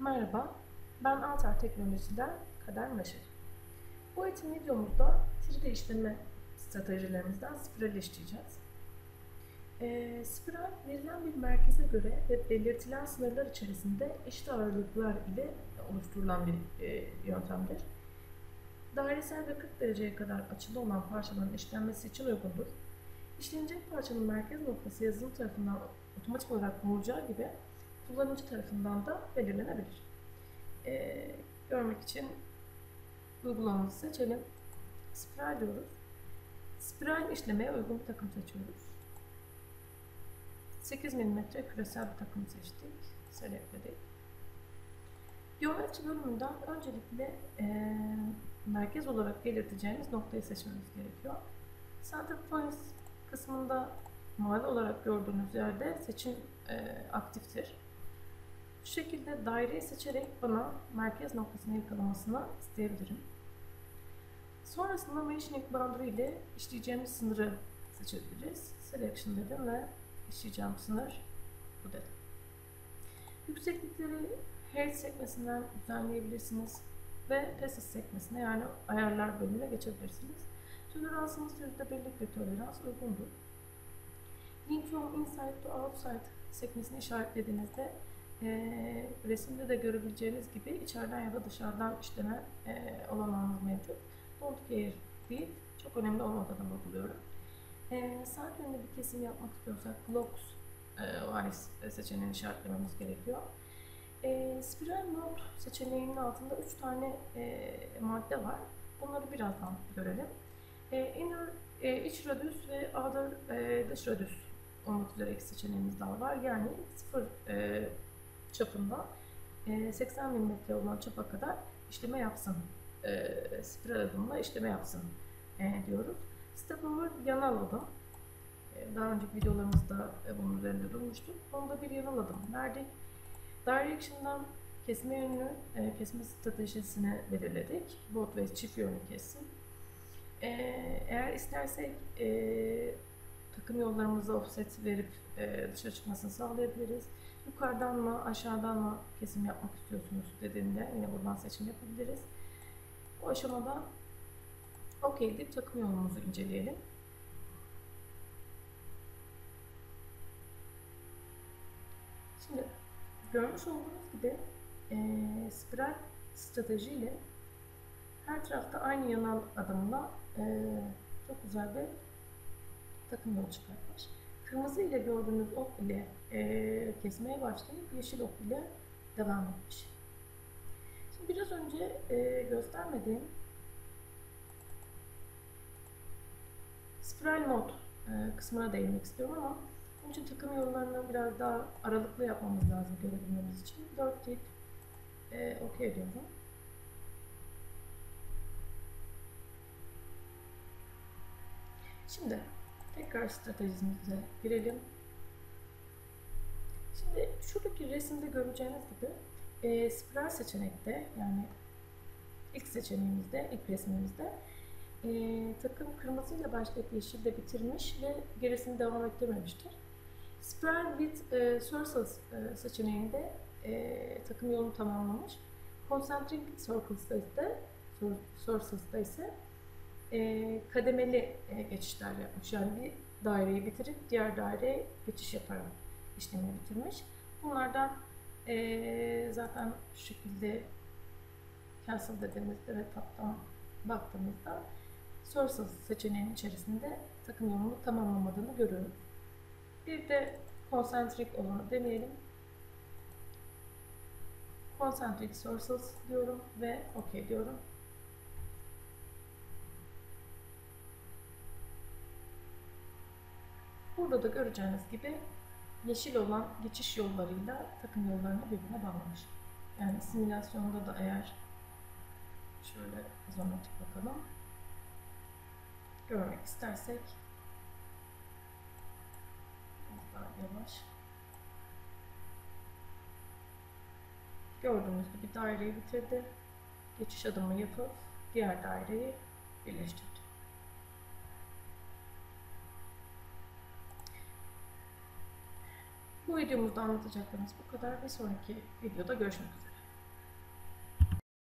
Merhaba, ben Altar Teknoloji'den Kader Maşır. Bu eğitim videomuzda 3D işleme stratejilerimizden spiral işleyeceğiz. E, spiral, verilen bir merkeze göre ve belirtilen sınırlar içerisinde eşit ağırlıklar ile oluşturulan bir e, yöntemdir. Dairesel ve 40 dereceye kadar açılı olan parçaların işlenmesi için uygundur. İşlenecek parçanın merkez noktası yazılım tarafından otomatik olarak bulacağı gibi kullanıcı tarafından da belirlenebilir. Ee, görmek için uygulamamızı seçelim. Spiral diyoruz. Spiral işlemeye uygun bir takım seçiyoruz. 8 mm küresel bir takım seçtik. Selectledik. Geometri bölümünden öncelikle e, merkez olarak belirteceğimiz noktayı seçmemiz gerekiyor. Center Points kısmında mavi olarak gördüğünüz yerde seçim e, aktiftir. Bu şekilde daireyi seçerek bana merkez noktasını yakalamasını isteyebilirim. Sonrasında Mentioning Boundary ile işleyeceğimiz sınırı seçebiliriz. Selection dedim ve işleyeceğim sınır bu dedim. Yükseklikleri Height sekmesinden düzenleyebilirsiniz ve Passes sekmesine yani ayarlar bölümüne geçebilirsiniz. Toleransınız %1'lik bir tolerans uygundur. Link from inside to outside sekmesini işaretlediğinizde e, resimde de görebileceğiniz gibi içeriden ya da dışarıdan işleme e, olanağınız mevcut. Don't care değil, çok önemli olmadığını vurguluyorum. E, sağ yönde bir kesim yapmak istiyorsak blocks e, seçeneğini işaretlememiz gerekiyor. E, spiral node seçeneğinin altında 3 tane e, madde var. Bunları birazdan görelim. E, inner, e, iç radius ve outer e, dış radius olmak üzere seçeneğimiz daha var. Yani sıfır e, çapında e, 80 mm olan çapa kadar işleme yapsın. E, spiral adımla işleme yapsın e, diyoruz. Step over yanal adım. Daha önceki videolarımızda bunun üzerinde durmuştuk. Onda bir yanal adım verdik. Direction'dan kesme yönünü, kesme stratejisini belirledik. Both ve çift yönlü kesim. E, eğer istersek takım yollarımıza offset verip e, dışarı çıkmasını sağlayabiliriz. Yukarıdan mı aşağıdan mı kesim yapmak istiyorsunuz dediğinde yine buradan seçim yapabiliriz. Bu aşamada OK deyip takım yolumuzu inceleyelim. Şimdi görmüş olduğunuz gibi e, spiral stratejiyle her tarafta aynı yanal adımla e, çok güzel bir takım yolu çıkartmış. Kırmızı ile gördüğünüz ok ile e, kesmeye başlayıp yeşil ok ile devam etmiş. Şimdi biraz önce e, göstermediğim spiral mod e, kısmına değinmek istiyorum ama bunun için takım yollarını biraz daha aralıklı yapmamız lazım görebilmemiz için. 4 tip e, OK diyorum. Şimdi tekrar stratejimize girelim. Şimdi şuradaki resimde göreceğiniz gibi e, spiral seçenekte yani ilk seçeneğimizde, ilk resmimizde e, takım kırmızıyla başlayıp yeşille bitirmiş ve gerisini devam ettirmemiştir. Spiral with e, Circles e, seçeneğinde e, takım yolunu tamamlamış. Concentric Circles'da ise, Circles'da ise e, kademeli e, geçişler yapmış. Yani bir daireyi bitirip diğer daireye geçiş yaparak işlemi bitirmiş. Bunlardan e, zaten şu şekilde cancel dediğimizde ve taptan baktığımızda sources seçeneğinin içerisinde takım yolunu tamamlamadığını görüyoruz. Bir de concentric olanı deneyelim. Concentric sources diyorum ve OK diyorum. Burada da göreceğiniz gibi yeşil olan geçiş yollarıyla takım yollarını birbirine bağlamış. Yani simülasyonda da eğer şöyle izometrik bakalım. Görmek istersek daha yavaş. Gördüğünüz gibi daireyi bitirdi. Geçiş adımı yapıp diğer daireyi birleştirdi. Bu videomuzda anlatacaklarımız bu kadar. Bir sonraki videoda görüşmek üzere.